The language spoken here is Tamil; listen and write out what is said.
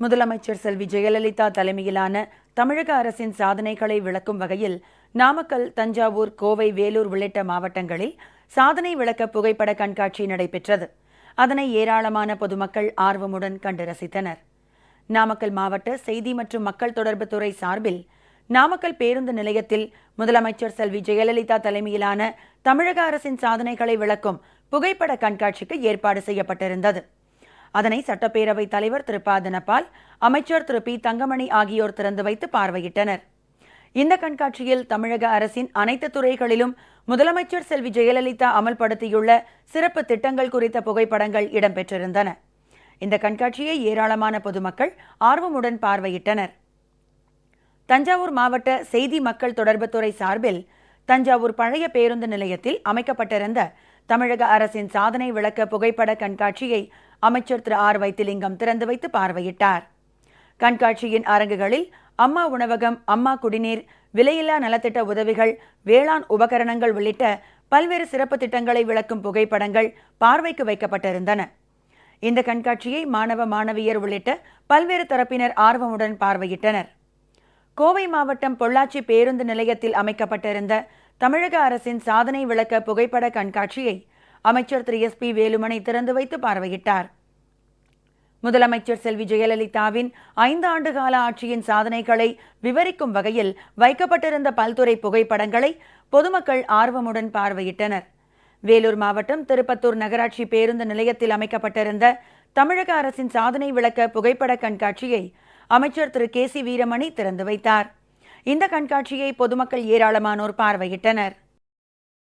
முதலமைச்சர் செல்வி ஜெயலலிதா தலைமையிலான தமிழக அரசின் சாதனைகளை விளக்கும் வகையில் நாமக்கல் தஞ்சாவூர் கோவை வேலூர் உள்ளிட்ட மாவட்டங்களில் சாதனை விளக்க புகைப்பட கண்காட்சி நடைபெற்றது. அதனை ஏராளமான பொதுமக்கள் ஆர்வமுடன் கண்டு ரசித்தனர். நாமக்கல் மாவட்ட செய்தி மற்றும் மக்கள் தொடர்பு துறை சார்பில் நாமக்கல் பேருந்து நிலையத்தில் முதலமைச்சர் செல்வி ஜெயலலிதா தலைமையிலான தமிழக அரசின் சாதனைகளை விளக்கும் புகைப்பட கண்காட்சிக்கு ஏற்பாடு செய்யப்பட்டிருந்தது. அதனை சட்டப்பேரவைத் தலைவர் திரு. ப. தனபால் அமைச்சர் திரு. பி. தங்கமணி ஆகியோர் திறந்து வைத்து பார்வையிட்டனர். இந்த கண்காட்சியில் தமிழக அரசின் அனைத்து துறைகளிலும் முதலமைச்சர் செல்வி ஜெயலலிதா அமல்படுத்தியுள்ள சிறப்பு திட்டங்கள் குறித்த புகைப்படங்கள் இடம்பெற்றிருந்தன. இந்த கண்காட்சியை ஏராளமான பொதுமக்கள் ஆர்வமுடன் பார்வையிட்டனர். தஞ்சாவூர் மாவட்ட செய்தி மக்கள் தொடர்புத்துறை சார்பில் தஞ்சாவூர் பழைய பேருந்து நிலையத்தில் அமைக்கப்பட்டிருந்த தமிழக அரசின் சாதனை விளக்க புகைப்பட கண்காட்சியை அமைச்சர் திரு. ஆர். வைத்திலிங்கம் திறந்து வைத்து பார்வையிட்டார். கண்காட்சியின் அரங்குகளில் அம்மா உணவகம் அம்மா குடிநீர் விலையில்லா நலத்திட்ட உதவிகள் வேளாண் உபகரணங்கள் உள்ளிட்ட பல்வேறு சிறப்பு திட்டங்களை விளக்கும் புகைப்படங்கள் பார்வைக்கு வைக்கப்பட்டிருந்தன. இந்த கண்காட்சியை மாணவ மாணவியர் உள்ளிட்ட பல்வேறு தரப்பினர் ஆர்வமுடன் பார்வையிட்டனர். கோவை மாவட்டம் பொள்ளாச்சி பேருந்து நிலையத்தில் அமைக்கப்பட்டிருந்த தமிழக அரசின் சாதனை விளக்க புகைப்பட கண்காட்சியை அமைச்சர் திரு. எஸ். பி. வேலுமணி திறந்து வைத்து பார்வையிட்டார். முதலமைச்சர் செல்வி ஜெயலலிதாவின் ஐந்து ஆண்டு கால ஆட்சியின் சாதனைகளை விவரிக்கும் வகையில் வைக்கப்பட்டிருந்த பல்துறை புகைப்படங்களை பொதுமக்கள் ஆர்வமுடன் பார்வையிட்டனர். வேலூர் மாவட்டம் திருப்பத்தூர் நகராட்சி பேருந்து நிலையத்தில் அமைக்கப்பட்டிருந்த தமிழக அரசின் சாதனை விளக்க புகைப்பட கண்காட்சியை அமைச்சர் திரு. கே. சி. வீரமணி திறந்து வைத்தார். இந்த கண்காட்சியை பொதுமக்கள் ஏராளமானோர் பார்வையிட்டனர்.